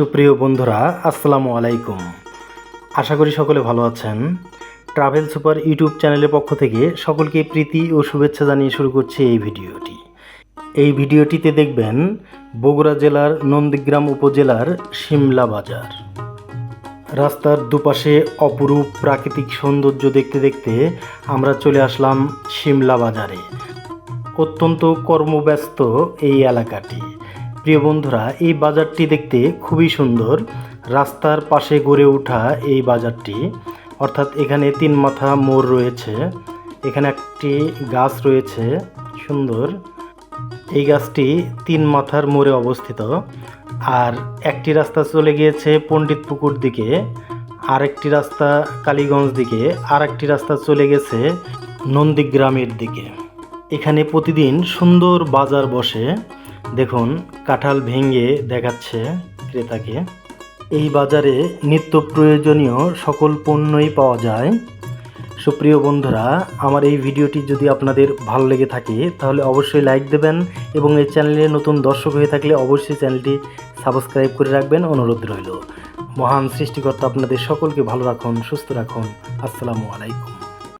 সুপ্রিয় বন্ধুরা, আসসালামু আলাইকুম। আশা করি সকলে ভালো আছেন। ট্রাভেল সুপার ইউটিউব চ্যানেলের পক্ষ থেকে সকলকে প্রীতি ও শুভেচ্ছা জানিয়ে শুরু করছি এই ভিডিওটি। এই ভিডিওটিতে দেখবেন বগুড়া জেলার নন্দীগ্রাম উপজেলার শিমলা বাজার। রাস্তার দুপাশে অপরূপ প্রাকৃতিক সৌন্দর্য দেখতে দেখতে আমরা চলে আসলাম শিমলা বাজারে। অত্যন্ত কর্মব্যস্ত এই এলাকাটি। প্রিয় বন্ধুরা, এই বাজারটি দেখতে খুবই সুন্দর। রাস্তার পাশে গড়ে ওঠা এই বাজারটি, অর্থাৎ এখানে তিন মাথা মোড় রয়েছে। এখানে একটি গাছ রয়েছে, সুন্দর। এই গাছটি তিন মাথার মোড়ে অবস্থিত। আর একটি রাস্তা চলে গিয়েছে পণ্ডিত পুকুর দিকে, আরেকটি রাস্তা কালীগঞ্জ দিকে আর একটি রাস্তা চলে গেছে নন্দীগ্রামের দিকে। এখানে প্রতিদিন সুন্দর বাজার বসে। দেখুন, কাঁঠাল ভেঙে দেখাচ্ছে ক্রেতাকে। এই বাজারে নিত্য প্রয়োজনীয় সকল পণ্যই পাওয়া যায়। সুপ্রিয় বন্ধুরা, আমার এই ভিডিওটি যদি আপনাদের ভালো লেগে থাকে, তাহলে অবশ্যই লাইক দেবেন এবং এই চ্যানেলে নতুন দর্শক হয়ে থাকলে অবশ্যই চ্যানেলটি সাবস্ক্রাইব করে রাখবেন। অনুরোধ রইল। মহান সৃষ্টিকর্তা আপনাদের সকলকে ভালো রাখুন, সুস্থ রাখুন। আসসালামু আলাইকুম।